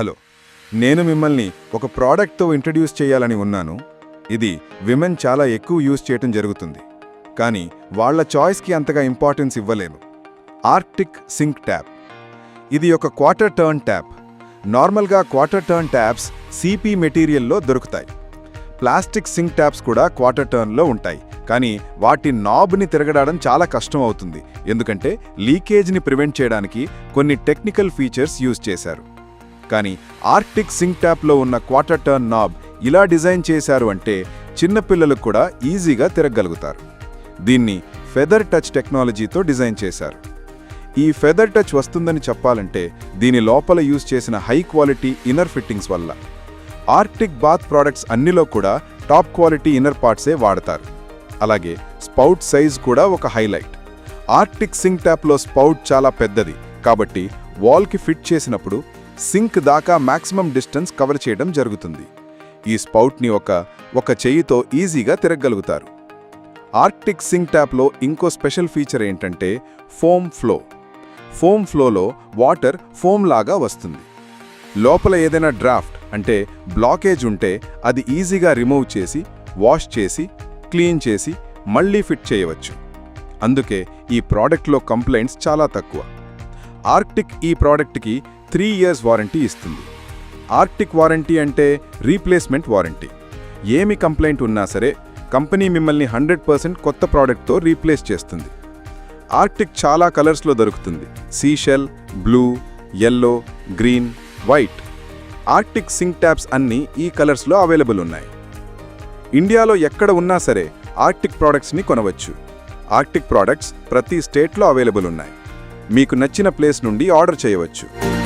Hello నేను మిమ్మల్ని ఒక ప్రోడక్ట్తో ఇంట్రడ్యూస్ చేయాలని ఉన్నాను. ఇది విమెన్ చాలా ఎక్కువ యూజ్ చేయటం జరుగుతుంది. కానీ వాళ్ళ చాయిస్కి అంతగా ఇంపార్టెన్స్ ఇవ్వలేను ఆర్టిక్ సింక్ ట్యాప్. ఇది ఒక క్వార్టర్ టర్న్ ట్యాప్. నార్మల్గా క్వార్టర్ టర్న్ ట్యాప్స్ సిపి మెటీరియల్లో దొరుకుతాయి. ప్లాస్టిక్ సింక్ ట్యాప్స్ కూడా క్వార్టర్ టర్న్లో ఉంటాయి. కానీ వాటి నాబ్ని తిరగడాడం చాలా కష్టం అవుతుంది. ఎందుకంటే లీకేజ్ని ప్రివెంట్ చేయడానికి కొన్ని టెక్నికల్ ఫీచర్స్ యూజ్ చేశారు. కానీ ఆర్క్టిక్ సింక్ ట్యాప్లో ఉన్న క్వార్టర్ టర్న్ నాబ్ ఇలా డిజైన్ చేశారు అంటే చిన్నపిల్లలకు కూడా ఈజీగా తిరగగలుగుతారు. దీన్ని ఫెదర్ టచ్ టెక్నాలజీతో డిజైన్ చేశారు. ఈ ఫెదర్ టచ్ వస్తుందని చెప్పాలంటే దీని లోపల యూజ్ చేసిన హై క్వాలిటీ ఇన్నర్ ఫిట్టింగ్స్ వల్ల. ఆర్క్టిక్ బాత్ ప్రోడక్ట్స్ అన్నిలో కూడా టాప్ క్వాలిటీ ఇన్నర్ పార్ట్సే వాడతారు. అలాగే స్పౌట్ సైజ్ కూడా ఒక హైలైట్. ఆర్టిక్ సింక్ ట్యాప్లో స్పౌట్ చాలా పెద్దది కాబట్టి వాల్కి ఫిట్ చేసినప్పుడు సింక్ దాకా మాక్సిమం డిస్టెన్స్ కవర్ చేయడం జరుగుతుంది. ఈ స్పౌట్ని ఒక ఒక చెయ్యితో ఈజీగా తిరగగలుగుతారు. ఆర్టిక్ సింక్ ట్యాప్లో ఇంకో స్పెషల్ ఫీచర్ ఏంటంటే ఫోమ్ ఫ్లో. ఫోమ్ ఫ్లోలో వాటర్ ఫోమ్ లాగా వస్తుంది. లోపల ఏదైనా డ్రాఫ్ట్ అంటే బ్లాకేజ్ ఉంటే అది ఈజీగా రిమూవ్ చేసి వాష్ చేసి క్లీన్ చేసి మళ్ళీ ఫిట్ చేయవచ్చు. అందుకే ఈ ప్రోడక్ట్లో కంప్లైంట్స్ చాలా తక్కువ. ఆర్క్టిక్ ఈ ప్రోడక్ట్కి త్రీ ఇయర్స్ వారంటీ ఇస్తుంది. ఆర్టిక్ వారంటీ అంటే రీప్లేస్మెంట్ వారంటీ. ఏమి కంప్లైంట్ ఉన్నా సరే కంపెనీ మిమ్మల్ని హండ్రెడ్ పర్సెంట్ కొత్త ప్రోడక్ట్తో రీప్లేస్ చేస్తుంది. ఆర్టిక్ చాలా కలర్స్లో దొరుకుతుంది. Seashell blue yellow green white. Arctic sink taps అన్నీ ఈ కలర్స్లో అవైలబుల్ ఉన్నాయి. ఇండియాలో ఎక్కడ ఉన్నా సరే ఆర్టిక్ ప్రోడక్ట్స్ని కొనవచ్చు. ఆర్టిక్ ప్రోడక్ట్స్ ప్రతి స్టేట్లో అవైలబుల్ ఉన్నాయి. మీకు నచ్చిన ప్లేస్ నుండి ఆర్డర్ చేయవచ్చు.